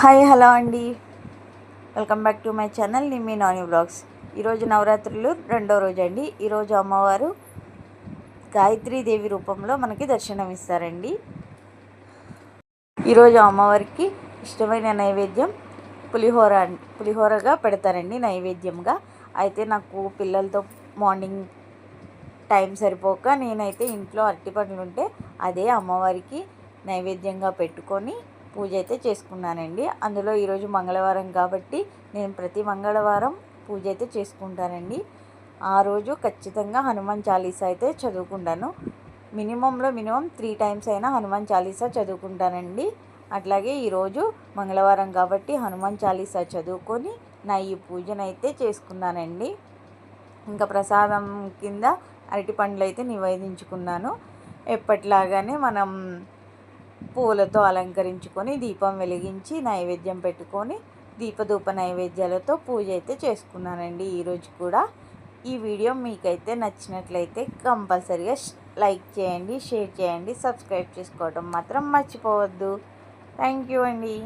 Hi hello అండి. Welcome back to my channel Nimmi Nani vlogs ఈరోజు నవరాత్రులు రెండో రోజు అండి. ఈరోజు అమ్మవారు దేవి రూపంలో మనకి దర్శనం ఇస్తారండి. ఈరోజు అమ్మవారికి ఇష్టమైన నైవేద్యం పులిహోర పులిహోరగా పెడతారండి నైవేద్యంగా. అయితే నాకు పిల్లలతో మార్నింగ్ టైం సరిపోక నేనైతే ఇంట్లో అరటిపండ్లు ఉంటే అదే అమ్మవారికి నైవేద్యంగా పెట్టుకొని పూజ అయితే చేసుకున్నానండి. అందులో ఈరోజు మంగళవారం కాబట్టి నేను ప్రతి మంగళవారం పూజ అయితే చేసుకుంటానండి. ఆ రోజు ఖచ్చితంగా హనుమాన్ చాలీసా అయితే చదువుకుంటాను. మినిమంలో మినిమం త్రీ టైమ్స్ అయినా హనుమాన్ చాలీసా చదువుకుంటానండి. అట్లాగే ఈరోజు మంగళవారం కాబట్టి హనుమాన్ చాలీసా చదువుకొని నా ఈ పూజనైతే చేసుకున్నానండి. ఇంకా ప్రసాదం కింద అరటి పండ్లు అయితే నివేదించుకున్నాను. ఎప్పట్లాగానే మనం పూలతో అలంకరించుకొని దీపం వెలిగించి నైవేద్యం పెట్టుకొని దీపధూప నైవేద్యాలతో పూజ అయితే చేసుకున్నానండి ఈరోజు కూడా. ఈ వీడియో మీకైతే నచ్చినట్లయితే కంపల్సరిగా లైక్ చేయండి షేర్ చేయండి సబ్స్క్రైబ్ చేసుకోవడం మాత్రం మర్చిపోవద్దు. థ్యాంక్ యూ అండి.